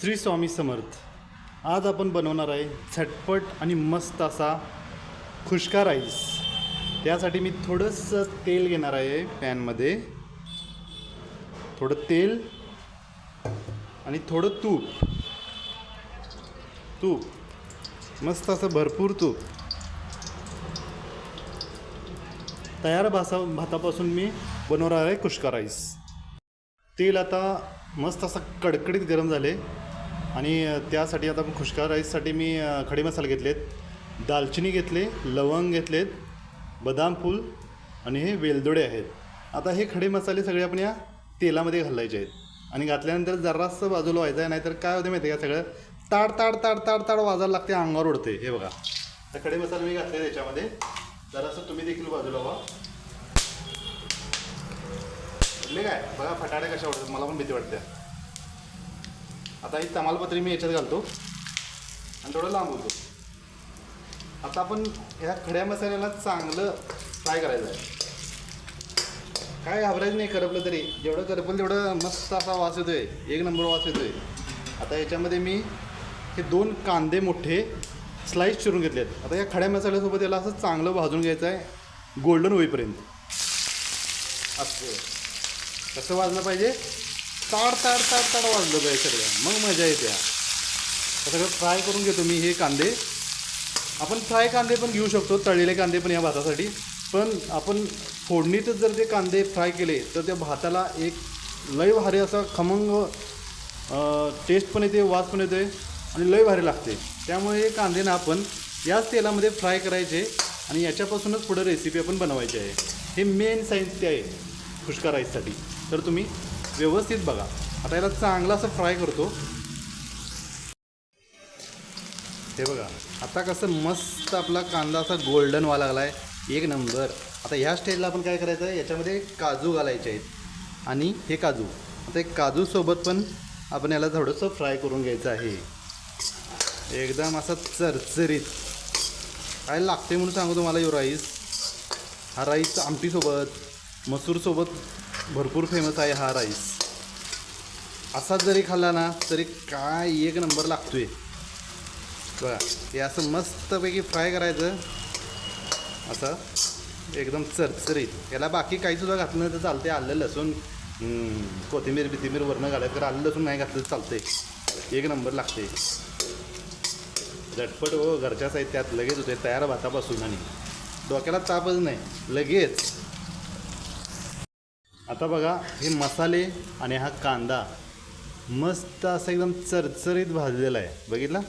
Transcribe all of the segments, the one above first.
श्री स्वामी समर्थ. आज आपण बनवणार आहे झटपट आणि मस्त असा खुशका राईस. त्यासाठी मी थोडंसं तेल घेणार आहे पॅनमध्ये. थोडं तेल आणि थोडं तूप. तूप. मस्त असं भरपूर तूप. तयार भासा भातापासून मी बनवणार आहे कुष्का राईस. तेल आता मस्त असं कडकडीत गरम झाले. आणि त्यासाठी आता खुशका राईससाठी मी खडे मसाले घेतलेत. दालचिनी घेतले लवंग घेतलेत बदाम फूल आणि हे वेलदोडे आहेत. आता हे खडे मसाले सगळे आपण या तेलामध्ये घालायचे आहेत. आणि घातल्यानंतर जरासं बाजूला व्हायचं आहे नाहीतर काय होते माहिती आहे का सगळं? ताड ताड ताड ताड ताड वाजायला लागते अंगावर उडते. हे बघा. तर खडे मसाले मी घातले त्याच्यामध्ये जरासं तुम्ही देखील बाजूला व्हा. काय? बघा फटाडे कशा वाटतात मला पण भीती वाटते. आता ही तमालपत्री मी याच्यात घालतो. आणि थोडं लांब होतो. आता आपण ह्या खड्या मसाल्याला चांगलं फ्राय करायचं आहे. काय घाबरायचं नाही करपलं तरी. जेवढं करपलं तेवढं मस्त असा वास येतोय. एक नंबर वास येतोय. आता याच्यामध्ये मी हे दोन कांदे मोठे स्लाईस चिरून आहेत. आता या खड्या मसाल्यासोबत याला असं चांगलं भाजून घ्यायचं आहे. गोल्डन होईपर्यंत. असं. कसं वाजलं पाहिजे. ताड ताड ताड ताड वाजलं पाहिजे सगळं. मग मजा येते. आता सगळं फ्राय करून घेतो मी हे कांदे. आपण फ्राय कांदे पण घेऊ शकतो तळलेले कांदे पण या भातासाठी. पण आपण फोडणीतच जर ते कांदे फ्राय केले तर त्या भाताला एक लय भारी असा खमंग टेस्ट पण येते वास पण येते आणि लय भारी लागते. त्यामुळे हे कांदे ना आपण याच तेलामध्ये फ्राय करायचे आणि याच्यापासूनच पुढं रेसिपी आपण बनवायची आहे. हे मेन सायन्स ते आहे खुशका राईससाठी तर तुम्ही व्यवस्थित बघा. आता याला चांगला असं फ्राय करतो. हे बघा. आता कसं मस्त आपला कांदा असा गोल्डन व्हायला लागला आहे एक नंबर आता ह्या स्टेजला आपण काय करायचं आहे? याच्यामध्ये काजू घालायचे आहेत. आणि हे काजू. आता एक काजूसोबत पण आपण याला थोडंसं फ्राय करून घ्यायचं आहे. एकदम असा चरचरीत. काय लागते म्हणून सांगू तुम्हाला यो राईस हा राईस आमटीसोबत मसूरसोबत भरपूर फेमस आहे हा राईस असाच जरी खाल्ला ना तरी काय एक नंबर लागतोय. बघा हे असं मस्तपैकी फ्राय करायचं. असं एकदम चरचरीत. याला बाकी काही सुद्धा घातलं तर चालते आलं लसूण कोथिंबीर बिथिंबीर वरनं घालायचं तर आलं लसूण नाही घातलं तर चालते एक नंबर लागते झटपट हो घरच्या साहित्यात लगेच होते तयार भातापासून आणि. डोक्याला तापच नाही. लगेच. आता बघा हे मसाले आणि हा कांदा मस्त असा एकदम चरचरीत भाजलेला आहे. बघितला?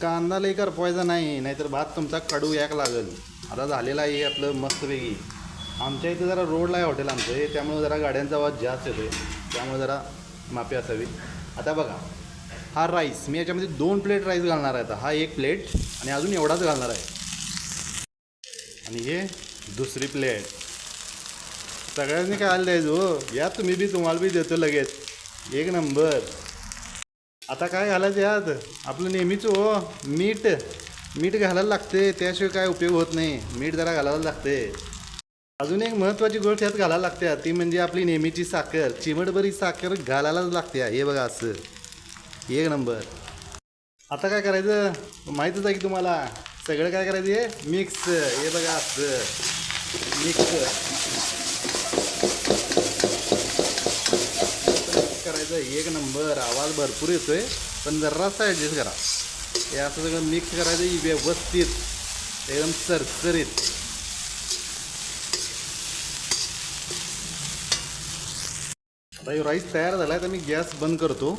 कांदा लई करपवायचा नाही नाहीतर भात तुमचा कडू याक लागेल. आता झालेला आहे आपलं मस्तपैकी. आमच्या इथं जरा रोडला आहे हॉटेल आमचं हे त्यामुळे जरा गाड्यांचा आवाज जास्त येतो त्यामुळे जरा माफी असावी. आता बघा हा राईस मी याच्यामध्ये दोन प्लेट राईस घालणार आहे आता. हा एक प्लेट आणि अजून एवढाच घालणार आहे. आणि हे दुसरी प्लेट सगळ्यांनी काय आलं आहे हो या तुम्ही बी तुम्हाला बी देतो लगेच. एक नंबर. आता काय घालायचं यात? आपलं नेहमीच हो मीठ. मीठ घालायला लागते त्याशिवाय काय उपयोग होत नाही. मीठ जरा घालायला लागते. अजून एक महत्त्वाची गोष्ट यात घालायला लागते ती म्हणजे आपली नेहमीची साखर. चिमटभरी साखर घालायलाच लागते हे बघा असं. एक नंबर. आता काय करायचं? माहीतच आहे की तुम्हाला? सगळं काय करायचं हे? मिक्स. हे बघा असं. मिक्स करायचं एक नंबर आवाज भरपूर येतोय पण जरासा ॲडजस्ट करा. हे असं सगळं मिक्स करायचं व्यवस्थित. एकदम सरसरीत. आता राईस तयार झाला आहे तर मी गॅस बंद करतो.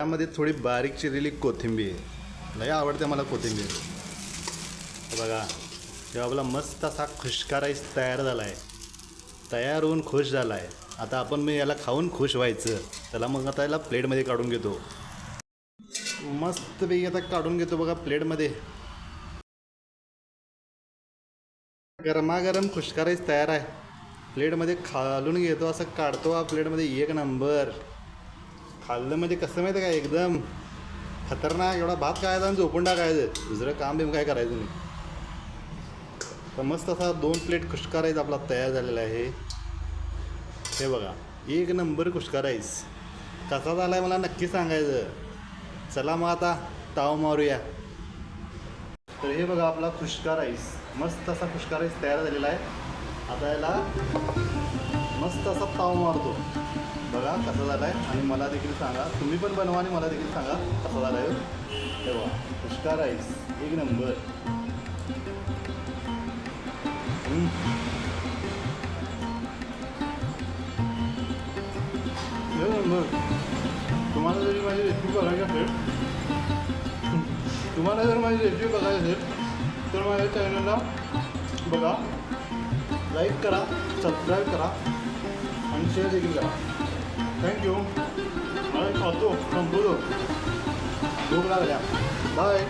त्यामध्ये थोडी बारीक चिरलेली कोथिंबीर. लय आवडते मला कोथिंबीर. बघा तेव्हा आपला मस्त असा खुशका राईस तयार झाला आहे तयार होऊन खुश झाला आहे आता आपण मी याला खाऊन खुश व्हायचं. त्याला मग आता याला प्लेटमध्ये काढून घेतो. मस्तपैकी आता काढून घेतो बघा प्लेटमध्ये. गरमागरम खुशका तयार आहे. प्लेटमध्ये खालून घेतो असं काढतो हा प्लेटमध्ये एक नंबर. खाल्लं म्हणजे कसं माहिती आहे का एकदम? खतरनाक एवढा भात खायचा आणि झोपून टाकायचं. दुसरं काम बिम काय करायचं नाही. तर मस्त असा दोन प्लेट खुशकारायचा आपला तयार झालेला आहे. हे बघा. एक नंबर कुष्का राईस कसा झाला आहे मला नक्की सांगायचं. चला मग आता ताव मारूया. तर हे बघा आपला खुशका राईस मस्त असा खुशका राईस तयार झालेला आहे. आता याला मस्त असा ताव मारतो. बघा कसा झाला आहे आणि मला देखील सांगा. तुम्ही पण बनवा आणि मला देखील सांगा कसा झाला आहे हे बघा खुशका राईस एक नंबर. हम्म. नंबर तुम्हाला जरी माझी रेसिपी बघायची असेल तुम्हाला जर माझी रेसिपी बघायची असेल तर माझ्या चॅनलला बघा लाईक करा सबस्क्राईब करा आणि शेअर देखील करा. थँक्यू मला खातो संपवतो. भूक लागल्या. बाय